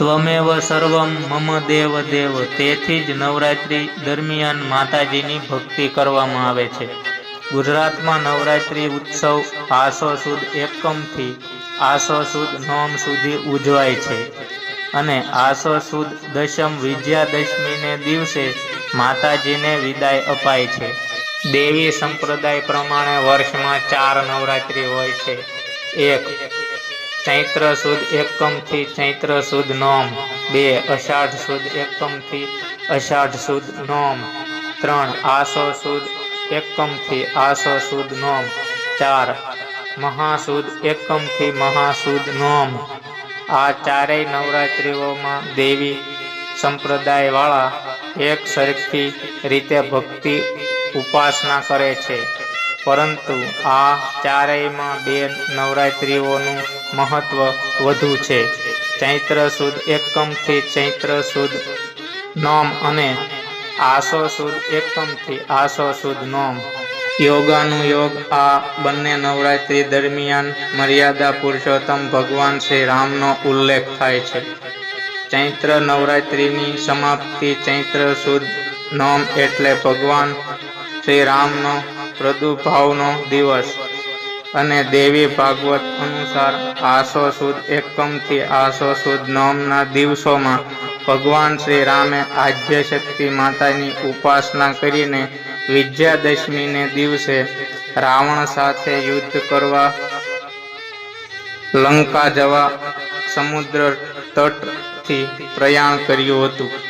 ત્વમેવ સર્વમ મમ દેવ દેવ તેથી જ નવરાત્રિ દરમિયાન માતાજીની ભક્તિ કરવામાં આવે છે। ગુજરાતમાં નવરાત્રિ ઉત્સવ આસો સુદ એકમથી આસો સુદ નોમ સુધી ઉજવાય છે અને આસો સુદ દશમ વિજયાદશમીને દિવસે માતાજીને વિદાય અપાય છે। દેવી સંપ્રદાય પ્રમાણે વર્ષમાં ચાર નવરાત્રિ હોય છે। એક ચૈત્ર સુદ એકમથી ચૈત્ર સુદ નોમ. બે અષાઢ સુદ એકમથી અષાઢ સુદ નોમ. ત્રણ આસો સુદ એકમથી આસો સુદ નોમ. ચાર મહાસુદ એકમથી મહાસુદ નોમ. આ ચારેય નવરાત્રિઓમાં દેવી સંપ્રદાયવાળા એક સરખી રીતે ભક્તિ ઉપાસના કરે છે. પરંતુ આ ચારેયમાં બે નવરાત્રિઓનું મહત્વ વધુ છે. ચૈત્ર સુદ એકમથી ચૈત્ર સુદ નોમ અને આસો સુદ એકમથી આસો સુદ નોમ. યોગાનુયોગ આ બંને નવરાત્રિ દરમિયાન મર્યાદા પુરુષોત્તમ ભગવાન શ્રી રામનો ઉલ્લેખ થાય છે. ચૈત્ર નવરાત્રિની સમાપ્તિ ચૈત્ર સુદ નોમ એટલે ભગવાન શ્રી રામનો પ્રદુભાવનો દિવસ. અને દેવી ભાગવત અનુસાર આસો સુદ એકમથી આસો સુદ નોમના દિવસોમાં ભગવાન શ્રી રામે આદ્ય શક્તિ માતાની ઉપાસના કરીને વિજયાદશમીને દિવસે રાવણ સાથે યુદ્ધ કરવા લંકા જવા સમુદ્ર તટથી પ્રયાણ કર્યું હતું.